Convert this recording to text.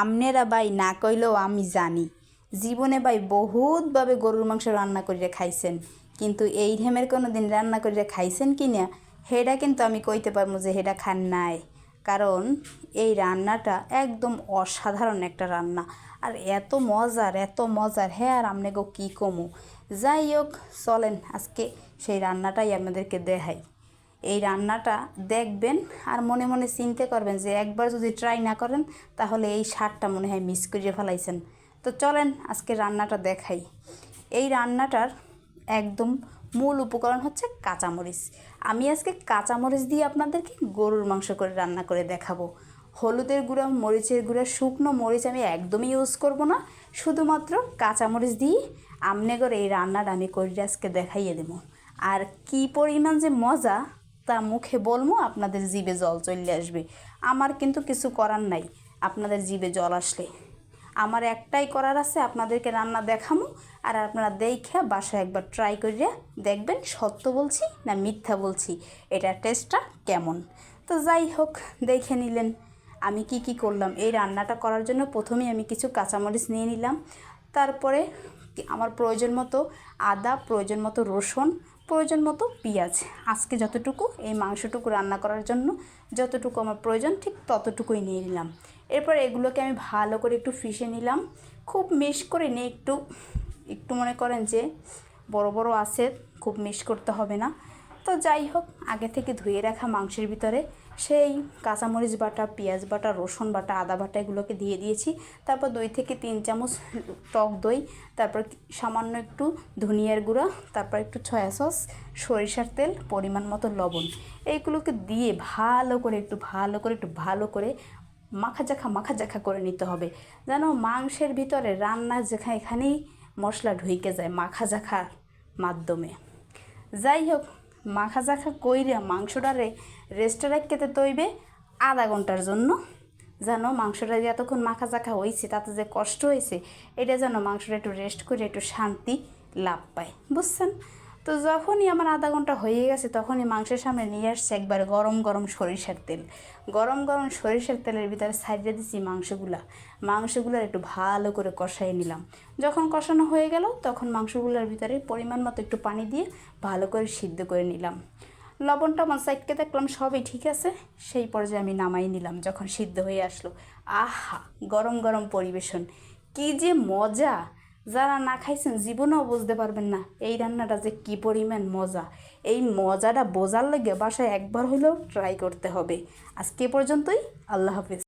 আমনেরা ভাই না কইলেও আমি জানি। জীবনে ভাই বহুতভাবে গরুর মাংস রান্না করিয়া খাইছেন। কিন্তু এই ঢেমের কোনো দিন রান্না করিয়া খাইছেন কি না হেডা কিন্তু আমি কইতে পারব যে হেডা খান নাই। কারণ এই রান্নাটা একদম অসাধারণ একটা রান্না। আর এত মজার এত মজার হ্যাঁ আর আমনে গো কী কমু। যাই হোক, চলেন আজকে সেই রান্নাটাই আপনাদেরকে দেখাই। এই রান্নাটা দেখবেন আর মনে মনে চিন্তা করবেন যে একবার যদি ট্রাই না করেন, তাহলে এই সারটা মনে হয় মিস করিয়ে ফেলাইছেন। তো চলেন আজকে রান্নাটা দেখাই। এই রান্নাটার একদম মূল উপকরণ হচ্ছে কাঁচামরিচ। আমি আজকে কাঁচামরিচ দিয়ে আপনাদেরকে গরুর মাংস করে রান্না করে দেখাবো। হলুদের গুঁড়া, মরিচের গুঁড়া, শুকনো মরিচ আমি একদমই ইউজ করব না। শুধুমাত্র কাঁচামরিচ দিয়ে আমনে করে এই রান্নাটা আমি করে আজকে দেখাইয়ে দেবো। আর কি পরিমাণ যে মজা তা মুখে বলব আপনাদের জিভে জল চলে আসবে। আমার কিন্তু কিছু করার নাই, আপনাদের জিভে জল আসলে। আমার একটাই করার আছে, আপনাদেরকে রান্না দেখামো, আর আপনারা দেখে বাসায় একবার ট্রাই করিয়া দেখবেন, সত্য বলছি না মিথ্যা বলছি এটার টেস্টটা কেমন। তো যাই হোক, দেখে নিলেন, আমি কি কি করলাম। এই রান্নাটা করার জন্য প্রথমেই আমি কিছু কাঁচামরিচ নিয়ে নিলাম। তারপরে আমার প্রয়োজন মতো আদা, প্রয়োজন মতো রসুন প্রয়োজন মতো পেঁয়াজ। আজকে যতটুকু এই মাংসটুকু রান্না করার জন্য যতটুকু আমার প্রয়োজন, ঠিক ততটুকুই নিয়ে নিলাম। এরপর এগুলোকে আমি ভালো করে একটু ফিশে নিলাম। খুব মিস করে নিয়ে একটু। একটু মনে করেন যে বড় বড় আছে, খুব মিস করতে হবে না। তো যাই হোক, আগে থেকে ধুয়ে রাখা মাংসের ভিতরে সেই কাঁচামরিচ বাটা, পেঁয়াজ বাটা, রসুন বাটা, আদা বাটা এগুলোকে দিয়ে দিয়েছি। তারপর দুই থেকে তিন চামচ টক দই, তারপর সামান্য একটু ধনিয়ার গুঁড়া, তারপর একটু ছয়া সস, সরিষার তেল, পরিমাণ মতো লবণ। এইগুলোকে দিয়ে ভালো করে একটু ভালো করে একটু ভালো করে মাখা জাখা মাখা জাখা করে নিতে হবে। যেন মাংসের ভিতরে রান্না যেখানে এখানেই মশলা ঢুইকে যায় মাখা জাখার মাধ্যমে। যাই হোক মাখা জাখা কইরা মাংসটারে রেস্টে রাখতে তৈবে আধা ঘণ্টার জন্য। যেন মাংসটা যে এতক্ষণ মাখা জাখা হয়েছে তাতে যে কষ্ট হয়েছে এটা যেন মাংসটা একটু রেস্ট করে একটু শান্তি লাভ পায়। বুঝছেন? তো যখনই আমার আধা ঘণ্টা হয়ে গেছে, তখনই মাংসের সামনে নিয়ে আসছে একবার গরম গরম সরিষার তেল। গরম গরম সরিষার তেলের ভিতরে সাইডে দিচ্ছি মাংসগুলা। মাংসগুলোর একটু ভালো করে কষাই নিলাম। যখন কষানো হয়ে গেল, তখন মাংসগুলোর ভিতরে পরিমাণ মতো একটু পানি দিয়ে ভালো করে সিদ্ধ করে নিলাম। লবণটা আমার সাইডকে দেখলাম সবই ঠিক আছে, সেই পর্যায়ে আমি নামাই নিলাম যখন সিদ্ধ হয়ে আসলো। আহা, গরম গরম পরিবেশন। কি যে মজা! যারা না খাইছেন জীবনেও বুঝতে পারবেন না এই রান্নাটা যে কি পরিমাণ মজা। এই মজাটা বোঝার লেগে বাসায় একবার হলেও ট্রাই করতে হবে। আজকে পর্যন্তই, আল্লাহ হাফিজ।